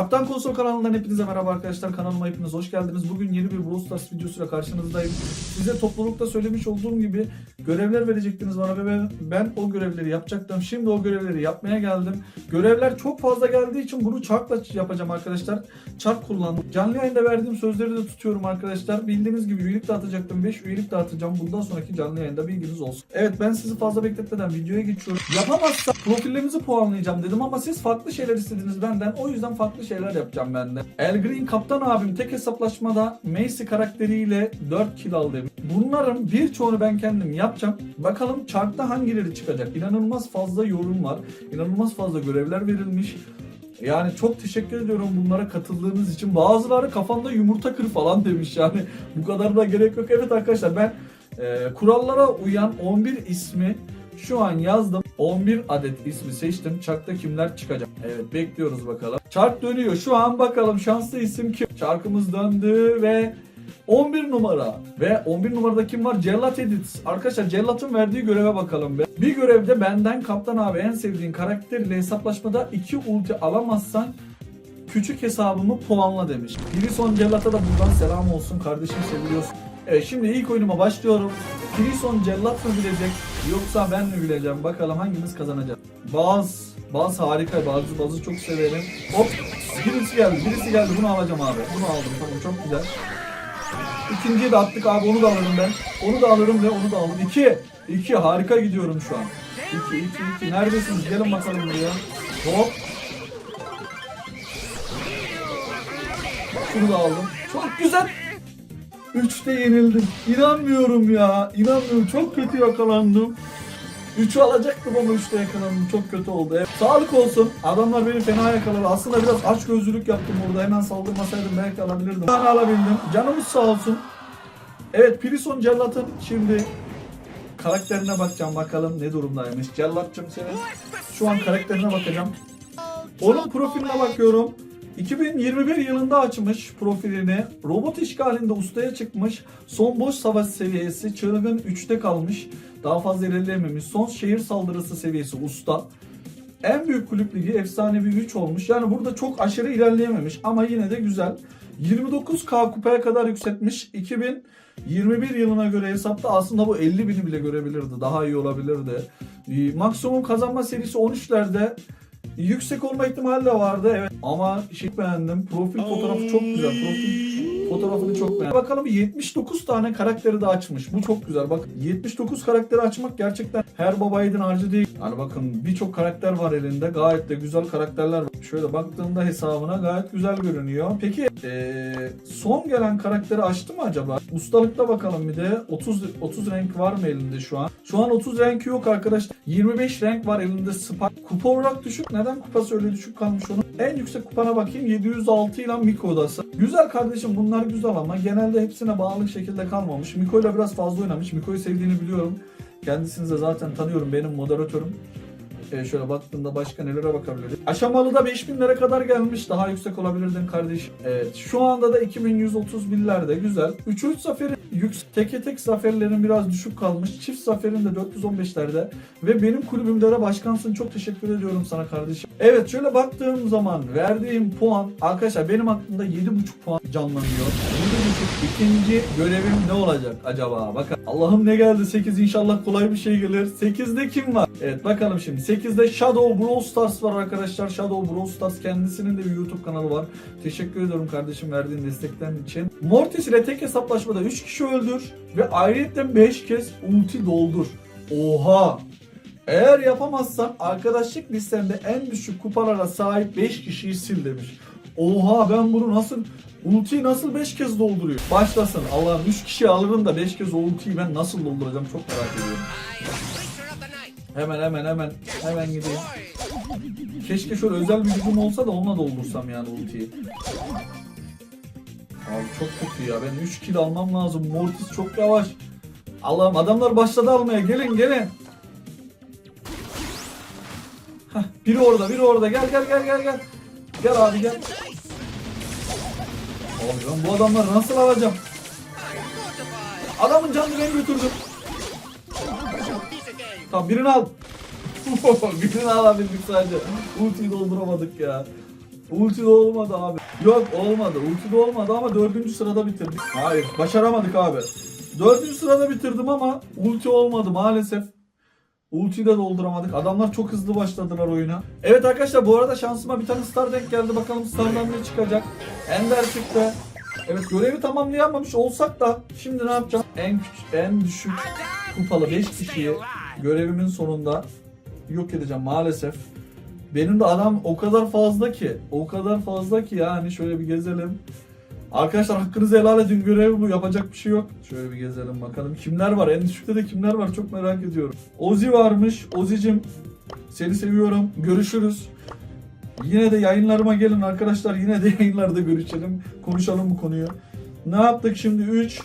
Kaptan Konsol kanalından hepinize merhaba arkadaşlar. Kanalıma hepiniz hoş geldiniz. Bugün yeni bir Brawl Stars videosuyla karşınızdayım. Size toplulukta söylemiş olduğum gibi görevler verecektiniz bana ve ben, ben o görevleri yapacaktım. Şimdi o görevleri yapmaya geldim. Görevler çok fazla geldiği için bunu çarkla yapacağım arkadaşlar. Çark kullandım. Canlı yayında verdiğim sözleri de tutuyorum arkadaşlar. Bildiğiniz gibi üyelik dağıtacaktım. 5 üyelik dağıtacağım. Bundan sonraki canlı yayında bilginiz olsun. Evet ben sizi fazla bekletmeden videoya geçiyorum. Yapamazsam profillerimizi puanlayacağım dedim ama siz farklı şeyler istediniz benden. O yüzden farklı şeyler yapacağım ben de. El Green kaptan abim tek hesaplaşmada Macy karakteriyle 4 kill aldı. Bunların birçoğunu ben kendim yapacağım. Bakalım chartta hangileri çıkacak. İnanılmaz fazla yorum var. İnanılmaz fazla görevler verilmiş. Yani çok teşekkür ediyorum bunlara katıldığınız için. Bazıları kafanda yumurta kır falan demiş yani. Bu kadar da gerek yok. Evet arkadaşlar ben e, kurallara uyan 11 ismi şu an yazdım. 11 adet ismi seçtim. Çarkta kimler çıkacak? Evet bekliyoruz bakalım. Çark dönüyor. Şu an bakalım şanslı isim kim? Çarkımız döndü ve 11 numara ve 11 numarada kim var? Cellat Edit. Arkadaşlar Cellat'ın verdiği göreve bakalım be. Bir görevde benden Kaptan abi en sevdiğin karakterle hesaplaşmada 2 ulti alamazsan küçük hesabımı puanla demiş. Prison Cellat'a da buradan selam olsun kardeşim seviliyorsun. Evet şimdi ilk oyunuma başlıyorum. Prison Cellat mı bilecek yoksa ben mi bileceğim bakalım hangimiz kazanacak. Baz, Baz harika bazı bazı çok severim. Hop birisi geldi birisi geldi bunu alacağım abi. Bunu aldım tamam çok güzel. İkinciyi de attık abi onu da alırım ben. Onu da alırım ve onu da aldım. İki. İki harika gidiyorum şu an. İki, iki, iki. Neredesiniz? Gelin bakalım buraya. Hop. Şunu da aldım. Çok güzel. Üçte yenildim. İnanmıyorum ya. İnanmıyorum. Çok kötü yakalandım. Üçü alacaktım ama üçte yakalandım. Çok kötü oldu. Evet. Sağlık olsun. Adamlar beni fena yakaladı. Aslında biraz aç gözlülük yaptım burada. Hemen saldırmasaydım belki alabilirdim. Bir tane alabildim. Canımız sağ olsun. Evet Prison Cellat'ın şimdi karakterine bakacağım bakalım ne durumdaymış. Cellat'cığım senin şu an karakterine bakacağım. Onun profiline bakıyorum. 2021 yılında açmış profilini. Robot işgalinde ustaya çıkmış. Son boş savaş seviyesi çılgın 3'te kalmış. Daha fazla ilerleyememiş. Son şehir saldırısı seviyesi usta. En büyük kulüp ligi efsanevi 3 olmuş. Yani burada çok aşırı ilerleyememiş ama yine de güzel. 29K kupaya kadar yükseltmiş. 2021 yılına göre hesapta aslında bu 50 bini bile görebilirdi. Daha iyi olabilirdi. Ee, Maksimum kazanma serisi 13'lerde. Yüksek olma ihtimali de vardı evet. Ama şey beğendim. Profil fotoğrafı çok güzel. Profil fotoğrafını çok beğendim. Bakalım 79 tane karakteri de açmış. Bu çok güzel. Bak 79 karakteri açmak gerçekten her baba yiğidin harcı değil. Hani bakın birçok karakter var elinde. Gayet de güzel karakterler var. Şöyle baktığımda hesabına gayet güzel görünüyor. Peki eee, son gelen karakteri açtı mı acaba? Ustalıkta bakalım bir de. 30 30 renk var mı elinde şu an? Şu an 30 renk yok arkadaşlar. 25 renk var elinde Spark. Kupa olarak düşük. Neden kupası öyle düşük kalmış onun? En yüksek kupana bakayım 706 ile Miko'dası. Güzel kardeşim bunlar güzel ama genelde hepsine bağlı şekilde kalmamış. Miko ile biraz fazla oynamış. Miko'yu sevdiğini biliyorum. Kendisini de zaten tanıyorum benim moderatörüm. Ee, şöyle baktığında başka nelere bakabiliriz. Aşamalı da 5000'lere kadar gelmiş. Daha yüksek olabilirdin kardeşim. Evet. Şu anda da 2131'lerde güzel. 3-3 zaferi yüksek. Teke tek zaferlerin biraz düşük kalmış. Çift zaferin de 415'lerde. Ve benim kulübümde de başkansın. Çok teşekkür ediyorum sana kardeşim. Evet şöyle baktığım zaman verdiğim puan arkadaşlar benim aklımda 7.5 puan canlanıyor. 7.5 ikinci görevim ne olacak acaba? Bakın Allah'ım ne geldi 8 inşallah kolay bir şey gelir. 8'de kim var? Evet bakalım şimdi 8'de Shadow Brawl Stars var arkadaşlar. Shadow Brawl Stars kendisinin de bir YouTube kanalı var. Teşekkür ediyorum kardeşim verdiğin destekten için. Mortis ile tek hesaplaşmada 3 kişi öldür ve ayrıca 5 kez ulti doldur. Oha! Eğer yapamazsan arkadaşlık listemde en düşük kupalara sahip 5 kişiyi sil demiş. Oha ben bunu nasıl ultiyi nasıl 5 kez dolduruyor? Başlasın Allah'ım 3 kişi alırım da 5 kez ultiyi ben nasıl dolduracağım çok merak ediyorum. Hemen hemen hemen hemen gideyim. Keşke şöyle özel bir gücüm olsa da onunla doldursam yani ultiyi. Abi çok kötü ya ben 3 kill almam lazım. Mortis çok yavaş. Allah'ım adamlar başladı almaya gelin gelin. Hah, biri orada, biri orada. Gel gel gel gel gel. Gel abi gel. Abi ben bu adamları nasıl alacağım? Adamın canını ben götürdüm. Tamam birini al. birini alabildik sadece. Ultiyi dolduramadık ya. Ulti olmadı abi. Yok olmadı. Ulti olmadı ama dördüncü sırada bitirdik. Hayır başaramadık abi. Dördüncü sırada bitirdim ama ulti olmadı maalesef. Ultiyi de dolduramadık. Adamlar çok hızlı başladılar oyuna. Evet arkadaşlar bu arada şansıma bir tane star denk geldi. Bakalım stardan ne çıkacak. Ender çıktı. Evet görevi tamamlayamamış olsak da şimdi ne yapacağım? En küçük, en düşük kupalı 5 kişiyi görevimin sonunda yok edeceğim maalesef. Benim de adam o kadar fazla ki, o kadar fazla ki yani şöyle bir gezelim. Arkadaşlar hakkınızı helal edin görevi bu yapacak bir şey yok. Şöyle bir gezelim bakalım kimler var en düşükte de kimler var çok merak ediyorum. Ozi varmış Ozi'cim seni seviyorum görüşürüz. Yine de yayınlarıma gelin arkadaşlar yine de yayınlarda görüşelim konuşalım bu konuyu. Ne yaptık şimdi 3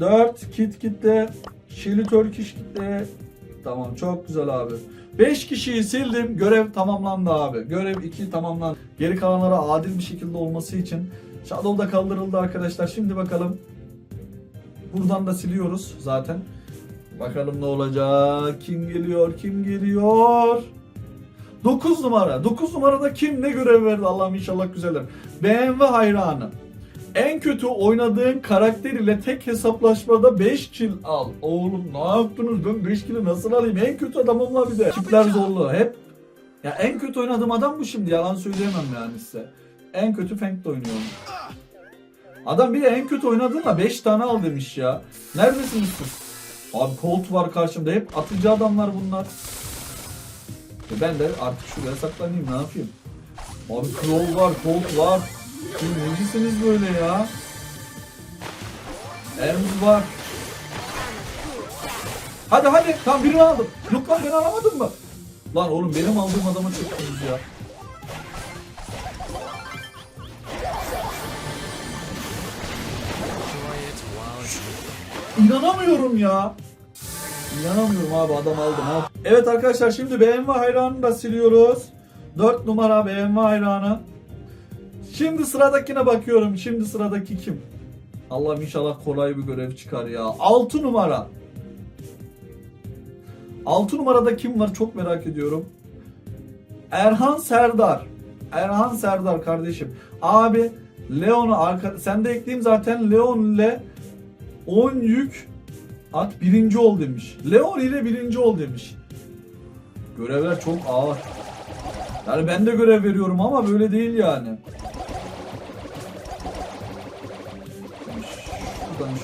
4 kit kitle Şili Turkish kitle Tamam çok güzel abi. 5 kişiyi sildim. Görev tamamlandı abi. Görev 2 tamamlandı. Geri kalanlara adil bir şekilde olması için Shadow da kaldırıldı arkadaşlar. Şimdi bakalım. Buradan da siliyoruz zaten. Bakalım ne olacak? Kim geliyor? Kim geliyor? 9 numara. 9 numarada kim ne görev verdi Allah'ım inşallah güzeller. BMW hayranı. En kötü oynadığın karakter ile tek hesaplaşmada 5 kill al. Oğlum ne yaptınız? Ben 5 kill'i nasıl alayım? En kötü adamımla bir de. Tipler zorlu. Hep ya en kötü oynadığım adam bu şimdi. Yalan söyleyemem yani size. En kötü Feng'de oynuyorum. Adam bir de en kötü oynadığında 5 tane al demiş ya. Neredesiniz siz? Abi Colt var karşımda. Hep atıcı adamlar bunlar. E ben de artık şuraya saklanayım. Ne yapayım? Abi Crow var, Colt var. Necisiniz böyle ya? Ermuz var. Hadi hadi. Tam birini aldım. Yok lan ben alamadım mı? Lan oğlum benim aldığım adama çöktünüz ya. İnanamıyorum ya. İnanamıyorum abi adam aldı. Ne yap- Evet arkadaşlar şimdi BMW hayranını da siliyoruz. 4 numara BMW hayranı. Şimdi sıradakine bakıyorum. Şimdi sıradaki kim? Allah'ım inşallah kolay bir görev çıkar ya. 6 numara. 6 numarada kim var çok merak ediyorum. Erhan Serdar. Erhan Serdar kardeşim. Abi Leon'u arka sen de ekleyeyim zaten Leon ile 10 yük at birinci ol demiş. Leon ile birinci ol demiş. Görevler çok ağır. Yani ben de görev veriyorum ama böyle değil yani.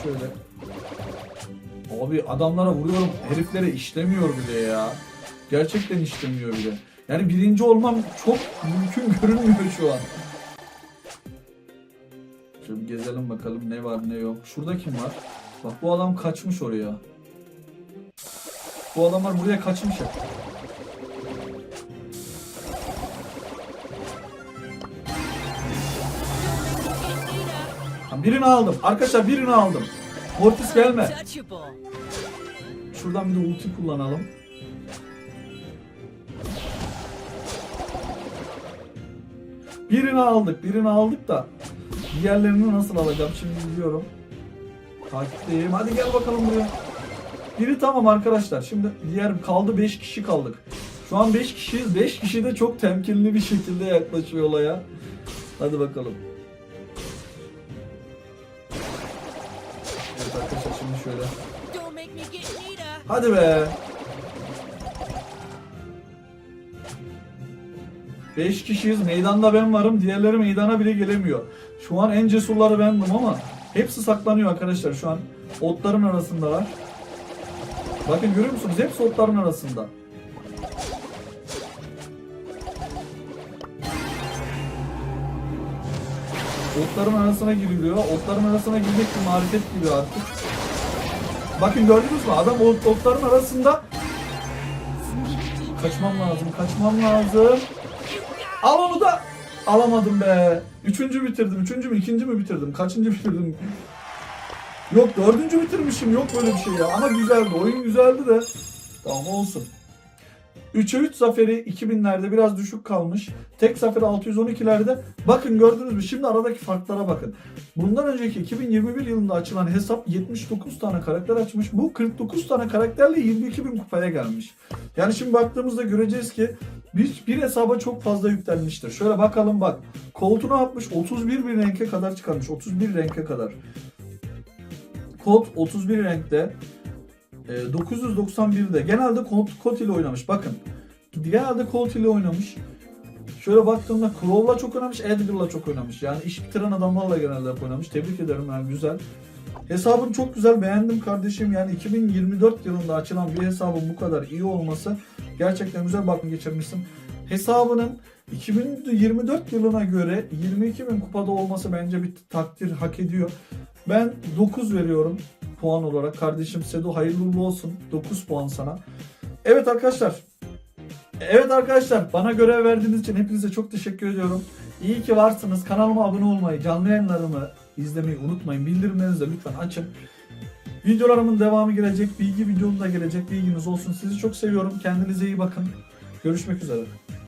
Şöyle. Abi adamlara vuruyorum. Heriflere işlemiyor bile ya. Gerçekten işlemiyor bile. Yani birinci olmam çok mümkün görünmüyor şu an. Bir gezelim bakalım ne var ne yok. Şurada kim var? Bak bu adam kaçmış oraya. Bu adamlar buraya kaçmış hep. Birini aldım. Arkadaşlar birini aldım. Mortis gelme. Şuradan bir de ulti kullanalım. Birini aldık, birini aldık da diğerlerini nasıl alacağım şimdi biliyorum. Takipteyim. Hadi gel bakalım buraya. Biri tamam arkadaşlar. Şimdi diğer kaldı 5 kişi kaldık. Şu an 5 kişiyiz. 5 kişi de çok temkinli bir şekilde yaklaşıyor olaya. Hadi bakalım. Hadi be. 5 kişiyiz. Meydanda ben varım. Diğerleri meydana bile gelemiyor. Şu an en cesurları bendim ama hepsi saklanıyor arkadaşlar şu an. Otların arasındalar. Bakın görüyor musunuz? Hepsi otların arasında. Otların arasına giriliyor. Otların arasına girmek bir marifet gibi artık. Bakın gördünüz mü? Adam ot- otların arasında. Kaçmam lazım, kaçmam lazım. Al onu da. Alamadım be. Üçüncü bitirdim. Üçüncü mü, ikinci mi bitirdim? Kaçıncı bitirdim? Yok dördüncü bitirmişim. Yok böyle bir şey ya. Ama güzeldi. Oyun güzeldi de. Tamam olsun. 3'e 3 zaferi 2000'lerde biraz düşük kalmış. Tek zaferi 612'lerde. Bakın gördünüz mü? Şimdi aradaki farklara bakın. Bundan önceki 2021 yılında açılan hesap 79 tane karakter açmış. Bu 49 tane karakterle 22 bin kupaya gelmiş. Yani şimdi baktığımızda göreceğiz ki bir, bir hesaba çok fazla yüklenmiştir. Şöyle bakalım bak. Koltuğunu atmış 31 bin renke kadar çıkarmış. 31 renke kadar. Kod 31 renkte. E, 991'de. Genelde kod, kod ile oynamış. Bakın. Genelde kod ile oynamış. Şöyle baktığımda Crow'la çok oynamış, Edgar'la çok oynamış. Yani iş bitiren adamlarla genelde oynamış. Tebrik ederim yani güzel. Hesabın çok güzel beğendim kardeşim. Yani 2024 yılında açılan bir hesabın bu kadar iyi olması gerçekten güzel bakım geçirmişsin. Hesabının 2024 yılına göre 22 bin kupada olması bence bir takdir hak ediyor. Ben 9 veriyorum puan olarak. Kardeşim Sedo hayırlı uğurlu olsun. 9 puan sana. Evet arkadaşlar. Evet arkadaşlar bana görev verdiğiniz için hepinize çok teşekkür ediyorum. İyi ki varsınız. Kanalıma abone olmayı, canlı yayınlarımı izlemeyi unutmayın. Bildirimlerinizi de lütfen açın. Videolarımın devamı gelecek. Bilgi videom da gelecek. Bilginiz olsun. Sizi çok seviyorum. Kendinize iyi bakın. Görüşmek üzere.